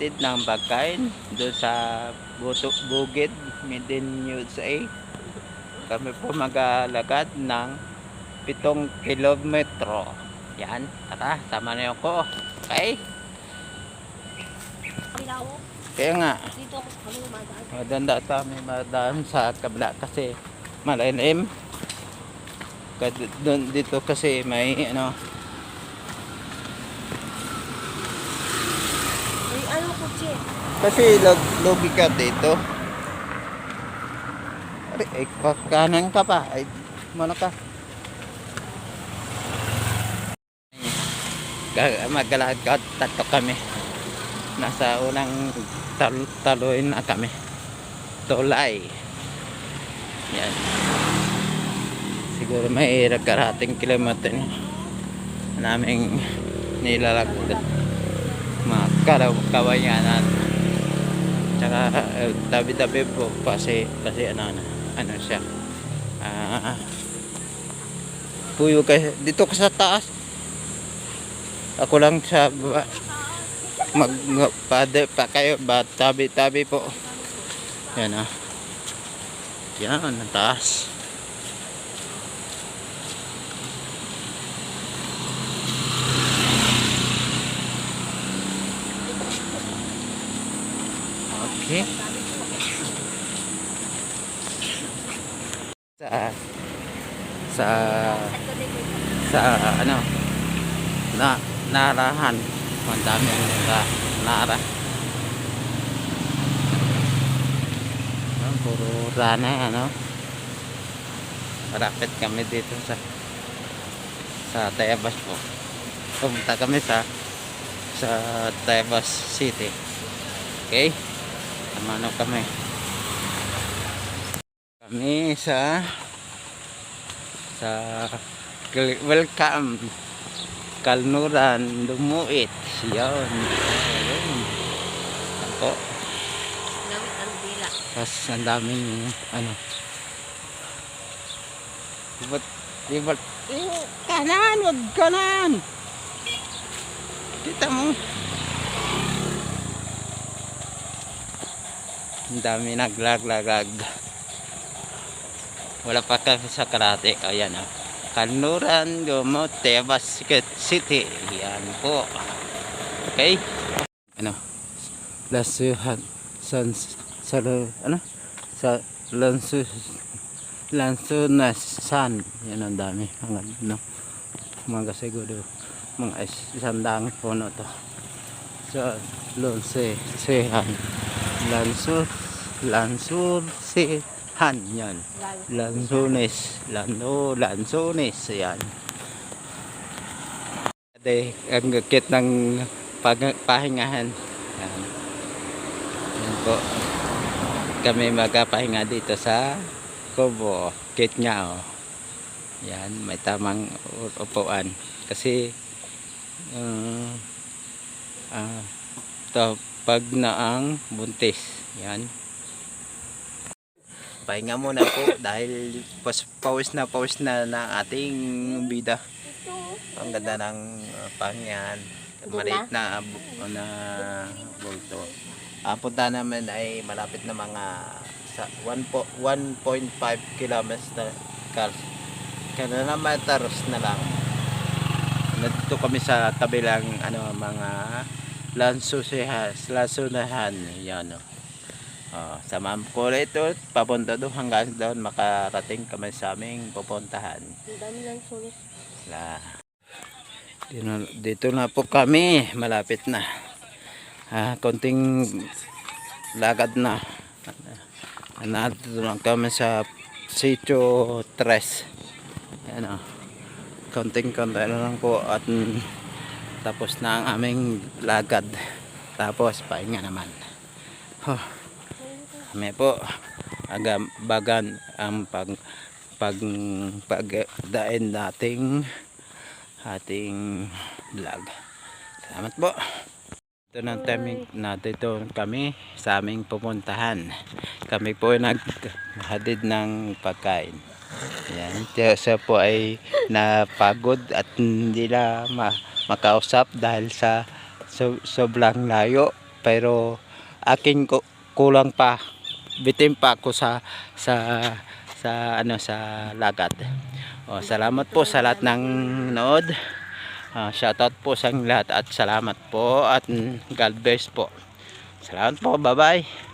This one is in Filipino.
maghatid ng pagkain doon sa Buto, Bukid, Midin USA. Kami po maglalakad ng pitong kilometro. Yan, tara, sama niyo ko. Okay? Kaya nga, Dito ako sa kanila madaan. Maganda kami madaan sa kabila kasi malalim. Doon dito kasi may ano, Ay, kutsi? kasi log logika dito. Ari, ay, ka- kanan ka pa. Ay, mana ka? Ga- Maglalakad tatlo kami. Nasa unang tal taloy na kami. Tulay. Yan. Siguro may karating kilometer na naming nilalakad. Karaw- kawayanan. Tsaka eh, tabi-tabi po kasi kasi ano na ano siya. Ah puyo kasi dito ka sa taas. Ako lang sa baba. Mag pade pa kayo ba tabi-tabi po. Yan ah. Yan ang taas. Okay. Sa sa sa ano na narahan ang dami ang na, nara ah, puro rana ano. Malapit kami dito sa sa Tayabas po. Pumunta kami sa sa Tayabas City. Okay Tamano kami kami sa sa welcome Kalnuran Lumuit yun Ayun. ako Gamit ang dila. tapos ang daming ano Ibot, ibot, eh, kanan, wag kanan. Kita mo. Ang dami naglaglagag. Wala pa kami sa karate. Ayan o. Kanuran, Gumote, Basket City. Yan po. Okay? Ano? Lasuhan. San, sa, ano? Sa, lansu, Lansunasan. Yan ang dami. Mga, no, mga siguro mga is- isang puno to. So, Lonse, Sehan. Lansur, Lansur, Sehan. Yan. Lansunes. Lano, Lansunes. Yan. Ade, ang gakit ng pag, pahingahan. Yan. Yan po. Kami magpahinga dito sa Kubo, kit nga oh. Yan, may tamang upuan. Kasi, uh, ah, to, pag naang buntis. Yan. Pahinga muna po dahil pas, pawis na pawis na na ating bida. Ang ganda ng uh, pangyan. Maliit na, bu- na bulto. Ang punta namin ay malapit na mga sa 1 po- 1.5 kilometers kilometers na lang. Nandito kami sa kabilang ano mga lansusehas, lasunahan. Yan o. Oh, samahan ko ito, papunta doon hanggang doon makarating kami sa aming pupuntahan. La. Dito, dito na po kami, malapit na. Ah, konting lagad na. Nandito lang kami sa Sitio 3. Yan o. Konting konti na lang po at tapos na ang aming lagad. Tapos pahinga naman. Huh. Kami po aga bagan ang pag pag pagdain nating ating vlog. Salamat po. Ito ng timing na dito kami sa aming pupuntahan. Kami po ay naghadid ng pagkain. Yan. Siya po ay napagod at hindi na ma- makausap dahil sa so, sobrang layo pero akin ko kulang pa bitin pa ako sa sa sa ano sa lagat. O, salamat po sa lahat ng nood. Ah, shoutout po sa lahat at salamat po at God bless po. Salamat po. Bye-bye.